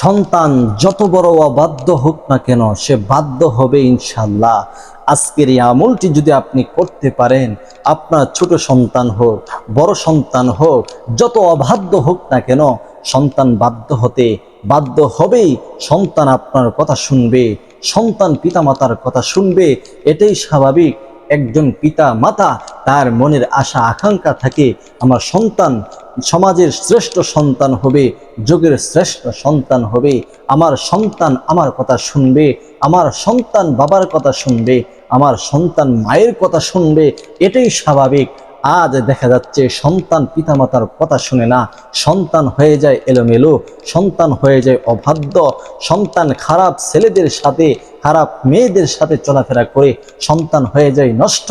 সন্তান যত বড় অবাধ্য হোক না কেন, সে বাধ্য হবে ইনশাল্লাহ আজকের এই আমলটি যদি আপনি করতে পারেন, আপনার ছোট সন্তান হোক, বড় সন্তান হোক, যত অবাধ্য হোক না কেন, সন্তান বাধ্য হতে বাধ্য হবেই সন্তান আপনার কথা শুনবে, সন্তান পিতামাতার কথা শুনবে, এটাই স্বাভাবিক। একজন পিতা মাতা তার মনের আশা, আকাঙ্ক্ষা থাকে, আমার সন্তান, সমাজের শ্রেষ্ঠ সন্তান হবে, যুগের শ্রেষ্ঠ সন্তান হবে, আমার সন্তান আমার কথা শুনবে, আমার সন্তান বাবার কথা শুনবে, আমার সন্তান মায়ের কথা শুনবে, এটাই স্বাভাবিক। আজ দেখা যাচ্ছে, সন্তান পিতামাতার কথা শুনে না, সন্তান হয়ে যায় এলোমেলো, সন্তান হয়ে যায় অবাধ্য, সন্তান খারাপ ছেলেদের সাথে খারাপ মেয়েদের সাথে চলাফেরা করে সন্তান হয়ে যায় নষ্ট,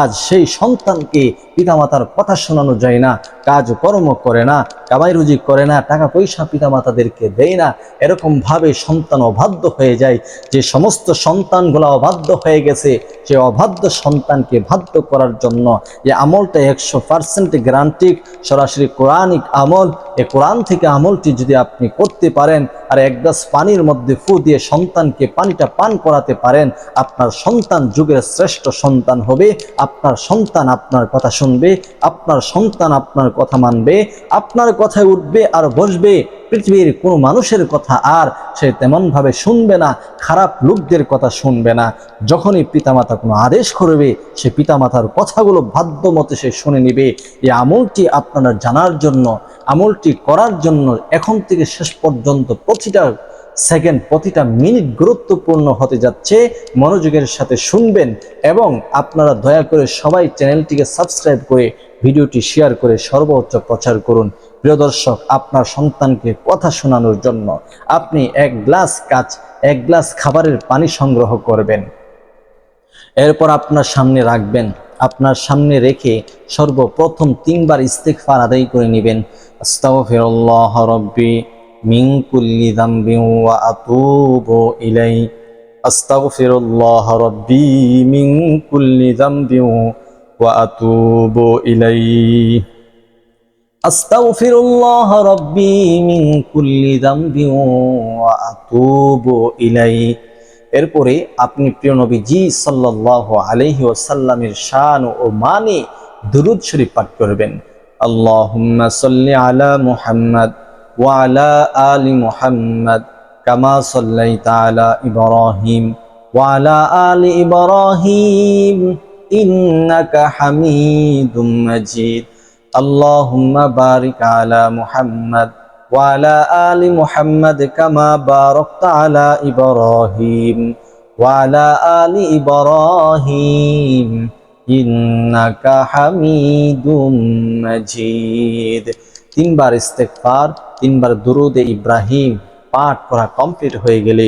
আজ সেই সন্তানকে পিতামাতার কথা শোনানো যায় না, কাজ কর্ম করে না, কামাই রুজি করে না, টাকা পয়সা পিতামাতাদেরকে দেয় না। এরকমভাবে সন্তান অবাধ্য হয়ে যায়। যে সমস্ত সন্তানগুলো অবাধ্য হয়ে গেছে, সে অবাধ্য সন্তানকে বাধ্য করার জন্য যে আমলটা একশো পার্সেন্ট গ্যারান্টিক সরাসরি কোরআনিক আমল এ কোরআন থেকে আমলটি যদি আপনি করতে পারেন আর এক গ্লাস পানির মধ্যে ফু দিয়ে সন্তানকে পানিটা পান করাতে পারেন, আপনার সন্তান যুগের শ্রেষ্ঠ সন্তান হবে, আপনার সন্তান আপনার কথা শুনবে, আপনার সন্তান আপনার কথা মানবে, আপনার কথায় উঠবে আর বসবে পৃথিবীর কোনো মানুষের কথা আর সে তেমনভাবে শুনবে না, খারাপ লোকদের কথা শুনবে না। যখনই পিতামাতা কোনো আদেশ করবে, সে পিতামাতার কথাগুলো বাধ্য মতে সে শুনে নিবে। এই আমলটি আপনারা জানার জন্য, আমলটি করার জন্য এখন থেকে শেষ পর্যন্ত প্রতিটা সেকেন্ড, প্রতিটা মিনিট গুরুত্বপূর্ণ হতে যাচ্ছে। মনোযোগের সাথে শুনবেন এবং আপনারা দয়া করে সবাই চ্যানেলটিকে সাবস্ক্রাইব করে ভিডিওটি শেয়ার করে সর্বোচ্চ প্রচার করুন। প্রিয় দর্শক, আপনার সন্তানকে কথা শোনানোর জন্য আপনি এক গ্লাস কাচ, এক গ্লাস খাবারের পানি সংগ্রহ করবেন। এরপর আপনার সামনে রাখবেন। আপনার সামনে রেখে সর্বপ্রথম তিনবার ইস্তেকফার আদায় করে নেবেন। ইলাই ইলাইহি। আস্তাগফিরুল্লাহ রব্বি মিন কুল্লি যামবিন ওয়া আতুবু ইলাইহি। এরপরে আপনি প্রিয় নবী জি সাল্লাল্লাহু আলাইহি ওয়াসাল্লামের শান ও মানে দুরূদ শরীফ পাঠ করবেন। সাল্লি আলা আলা মুহাম্মদ কামা আলা মাজিদ। আল্লাহুম্মা বারিক আলা মুহাম্মদ وعلى آل محمد كما باركت على إبراهيم وعلى آل إبراهيم إنك حميد مجيد তিনবার ইস্তেকফার তিনবার দুরুদে ইব্রাহিম পাঠ করা কমপ্লিট হয়ে গেলে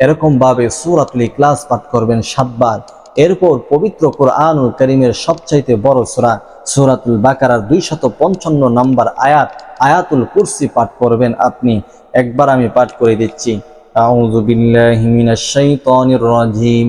এরকম ভাবে সূরাতুল ইখলাস পাঠ করবেন সাতবার। এরপর পবিত্র কোরআনুল করিমের সবচাইতে বড় সূরা সূরাতুল বাকারার দুইশত পঞ্চান্ন নম্বর আয়াত, আয়াতুল কুরসি পাঠ করবেন আপনি। একবার আমি পাঠ করে দিচ্ছি। রাজিম।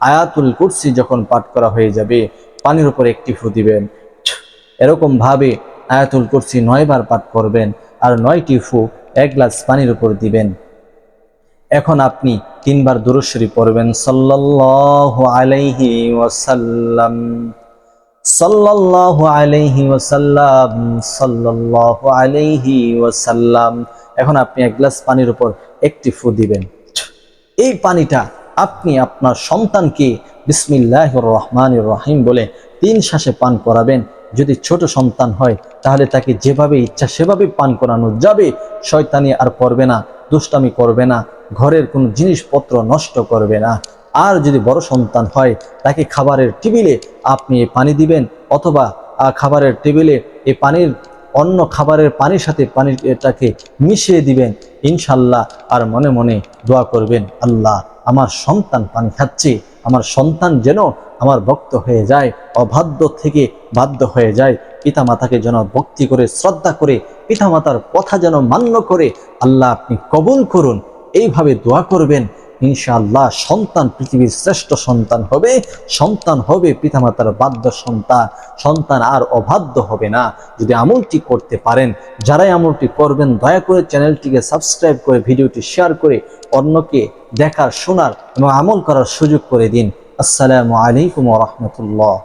আয়াতুল কুরসি যখন পাঠ করা হয়ে যাবে, পানির উপর একটি ফু দিবেন। এরকমভাবে আয়াতুল কুরসি নয়বার পাঠ করবেন আর নয়টি ফু এক গ্লাস পানির উপর দিবেন। এখন আপনি তিনবার দুরুশ্বরী পড়বেন, সাল্লাল্লাহু আলাইহি ওয়াসাল্লাম। সাল্লাল্লাহু আলাইহি ওয়াসাল্লাম, সাল্লাল্লাহু আলাইহি ওয়াসাল্লাম। এখন আপনি এক গ্লাস পানির উপর একটি ফু দিবেন। এই পানিটা আপনি আপনার সন্তানকে বিসমিল্লাহ রহমান রহিম বলে তিন শ্বাসে পান করাবেন। যদি ছোট সন্তান হয়, তাহলে তাকে যেভাবে ইচ্ছা সেভাবে পান করানো যাবে। শয়তানি আর করবে না, দুষ্টামি করবে না, ঘরের কোনো জিনিসপত্র নষ্ট করবে না। আর যদি বড় সন্তান হয়, তাকে খাবারের টেবিলে আপনি পানি দিবেন অথবা খাবারের টেবিলে এই পানির, অন্য খাবারের পানির সাথে পানির এটাকে মিশিয়ে দিবেন। ইনশাল্লাহ আর মনে মনে দোয়া করবেন, আল্লাহ আমার সন্তান পানি খাচ্ছে, আমার সন্তান যেন আমার ভক্ত হয়ে যায়, অবাধ্য থেকে বাধ্য হয়ে যায় পিতা মাতাকে যেন ভক্তি করে, শ্রদ্ধা করে পিতা মাতার কথা যেন মান্য করে, আল্লাহ আপনি কবুল করুন। এইভাবে দোয়া করবেন ইনশাআল্লাহ সন্তান পৃথিবীর শ্রেষ্ঠ সন্তান হবে সন্তান হবে পিতামাতার বাধ্য সন্তান সন্তান আর অবাধ্য হবে না। যদি আমলটি করতে পারেন, যারাই আমলটি করবেন, দয়া করে চ্যানেলটিকে সাবস্ক্রাইব করে ভিডিওটি শেয়ার করে অন্যকে দেখার, শোনার এবং আমল করার সুযোগ করে দিন। আসসালামু আলাইকুম রহমতুল্লাহ।